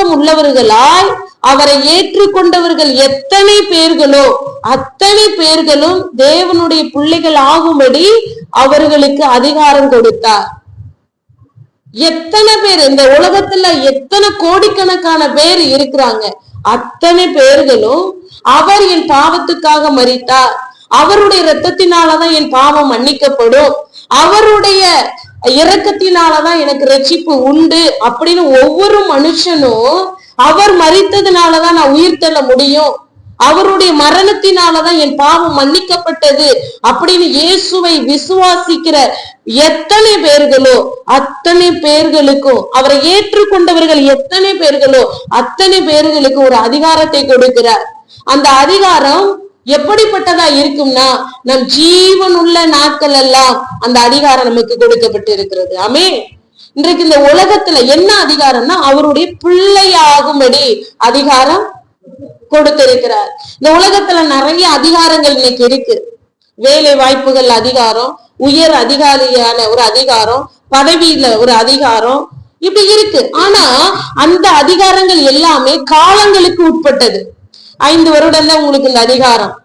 விசுவாசம் உள்ளவர்களாய் அவரை ஏற்றுக்கொண்டவர்கள் எத்தனை பேர்களோ அத்தனை பேர்களும் தேவனுடைய பிள்ளைகள் ஆகும்படி அவர்களுக்கு அதிகாரம் கொடுத்தார். எத்தனை பேர் இந்த உலகத்துல எத்தனை கோடிக்கணக்கான பேர் இருக்கிறாங்க. அத்தனை பேர்களும் அவர் என் பாவத்துக்காக மறித்தார் அவருடைய ரத்தத்தினாலதான் என் பாவம் மன்னிக்கப்படும். அவருடைய இறக்கத்தினாலதான் எனக்கு ரட்சிப்பு உண்டு அப்படின்னு ஒவ்வொரு மனுஷனும் அவர் மறித்ததுனாலதான் நான் உயிர் தள்ள முடியும். அவருடைய மரணத்தினாலதான் என் பாவம் மன்னிக்கப்பட்டது அப்படின்னு இயேசுவை விசுவாசிக்கிற எத்தனை பேர்களோ அத்தனை பேர்களுக்கும் அவரை ஏற்றுக்கொண்டவர்கள் எத்தனை பேர்களோ அத்தனை பேர்களுக்கு ஒரு அதிகாரத்தை கொடுக்கிறார். அந்த அதிகாரம் எப்படிப்பட்டதா இருக்கும்னா நம் ஜீவன் உள்ள நாட்கள் எல்லாம் அந்த அதிகாரம் நமக்கு கொடுக்கப்பட்டு இருக்கிறது ஆமே இன்றைக்கு இந்த உலகத்துல என்ன அதிகாரம்னா அவருடைய பிள்ளையாகும்படி அதிகாரம் கொடுத்திருக்கிறார். இந்த உலகத்துல நிறைய அதிகாரங்கள் இன்னைக்கு இருக்கு. வேலை வாய்ப்புகள் அதிகாரம் உயர் அதிகாரியான ஒரு அதிகாரம் பதவியில ஒரு அதிகாரம் இப்படி இருக்கு. ஆனா அந்த அதிகாரங்கள் எல்லாமே காலங்களுக்கு உட்பட்டது. ஐந்து வருடம் தான் உங்களுக்கு இந்த அதிகாரம்.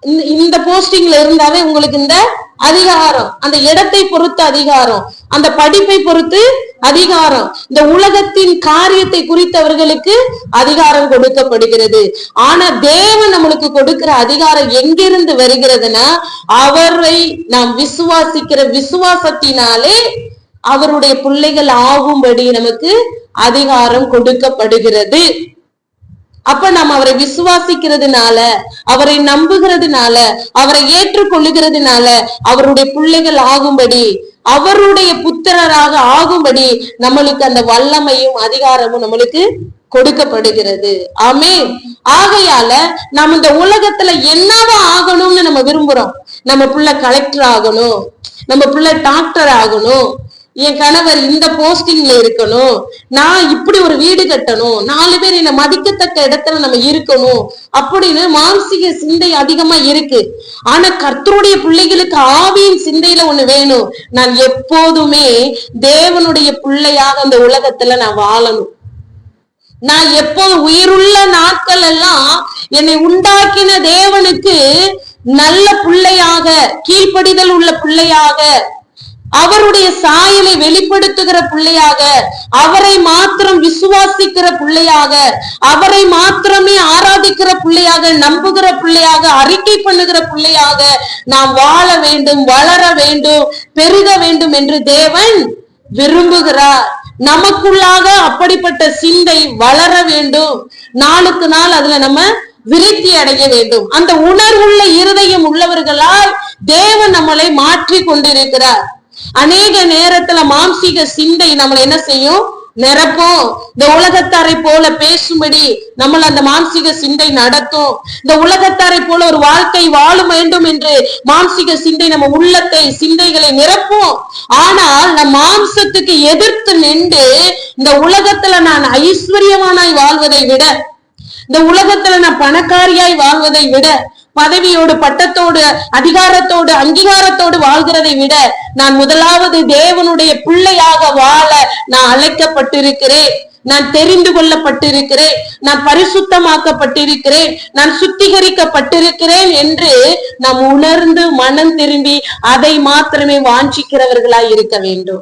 இந்த- இந்த போஸ்டிங்ல இருந்தாவே உங்களுக்கு இந்த அதிகாரம். அந்த இடத்தை பொறுத்து அதிகாரம். அந்த படிப்பை பொறுத்து அதிகாரம். இந்த உலகத்தின் காரியத்தை குறித்தவர்களுக்கு அதிகாரம் கொடுக்கப்படுகிறது. ஆனா தேவன் நம்மளுக்கு கொடுக்கிற அதிகாரம் எங்கிருந்து வருகிறதுனா அவரை நாம் விசுவாசிக்கிற விசுவாசத்தினாலே அவருடைய பிள்ளைகள் ஆகும்படி நமக்கு அதிகாரம் கொடுக்கப்படுகிறது. அப்ப நாம் அவரை விசுவாசிக்கிறதுனால அவரை நம்புகிறதுனால அவரை ஏற்றுக்கொள்ளுகிறதுனால அவருடைய பிள்ளைகள் ஆகும்படி அவருடைய புத்திரராக ஆகும்படி நம்மளுக்கு அந்த வல்லமையும் அதிகாரமும் நம்மளுக்கு கொடுக்கப்படுகிறது. ஆமே ஆகையால நம்ம இந்த உலகத்துல என்னவா ஆகணும்னு நம்ம விரும்புறோம்? நம்ம பிள்ளை கலெக்டர் ஆகணும். நம்ம பிள்ளை டாக்டர் ஆகணும். என் கணவர் இந்த போஸ்டிங்ல இருக்கணும். நான் இப்படி ஒரு வீடு கட்டணும். நாலு பேர் என்ன மதிக்கத்தக்க இடத்துல நம்ம இருக்கணும் அப்படின்னு மானசீக சிந்தை அதிகமா இருக்கு. ஆனா கர்த்தருடைய பிள்ளைகளுக்கு ஆவியின் சிந்தையில ஒண்ணு வேணும். நான் எப்போதுமே தேவனுடைய பிள்ளையாக அந்த உலகத்துல நான் வாழணும். நான் எப்போது உயிருள்ள நாட்கள் எல்லாம் என்னை உண்டாக்கின தேவனுக்கு நல்ல பிள்ளையாக கீழ்ப்படிதல் உள்ள பிள்ளையாக அவருடைய சாயலை வெளிப்படுத்துகிற பிள்ளையாக அவரை மாத்திரம் விசுவாசிக்கிற பிள்ளையாக அவரை மாத்திரமே ஆராதிக்கிற பிள்ளையாக நம்புகிற பிள்ளையாக அறிக்கை பண்ணுகிற பிள்ளையாக நாம் வாழ வேண்டும் வளர வேண்டும் பெருக வேண்டும் என்று தேவன் விரும்புகிறார். நமக்குள்ளாக அப்படிப்பட்ட சிந்தை வளர வேண்டும். நாளுக்கு நாள் அதுல நம்ம விருத்தி அடைய வேண்டும். அந்த உணர்வுள்ள இருதயம் உள்ளவர்களால் தேவன் நம்மளை மாற்றி கொண்டிருக்கிறார் அநேக நேரத்துல மாம்சீக சிந்தை நம்மளை என்ன செய்யும்? நிரப்பும். இந்த உலகத்தாரை போல பேசும்படி நம்மள அந்த மாம்சிக சிந்தை நடத்தும். இந்த உலகத்தாரை போல ஒரு வாழ்க்கை வாழ வேண்டும் என்று மாம்சிக சிந்தை நம்ம உள்ளத்தை சிந்தைகளை நிரப்பும். ஆனால் நம் மாம்சத்துக்கு எதிர்த்து நின்று இந்த உலகத்துல நான் ஐஸ்வர்யமானாய் வாழ்வதை விட இந்த உலகத்துல நான் பணக்காரியாய் வாழ்வதை விட பதவியோடு பட்டத்தோடு அதிகாரத்தோடு அங்கீகாரத்தோடு வாழ்கிறதை விட நான் முதலாவது தேவனுடைய பிள்ளையாக வாழ நான் அழைக்கப்பட்டிருக்கிறேன். நான் தெரிந்து கொள்ளப்பட்டிருக்கிறேன். நான் பரிசுத்தமாக்கப்பட்டிருக்கிறேன். நான் சுத்திகரிக்கப்பட்டிருக்கிறேன் என்று நாம் உணர்ந்து மனம் திரும்பி அதை மாத்திரமே வாஞ்சிக்கிறவர்களாய் இருக்க வேண்டும்.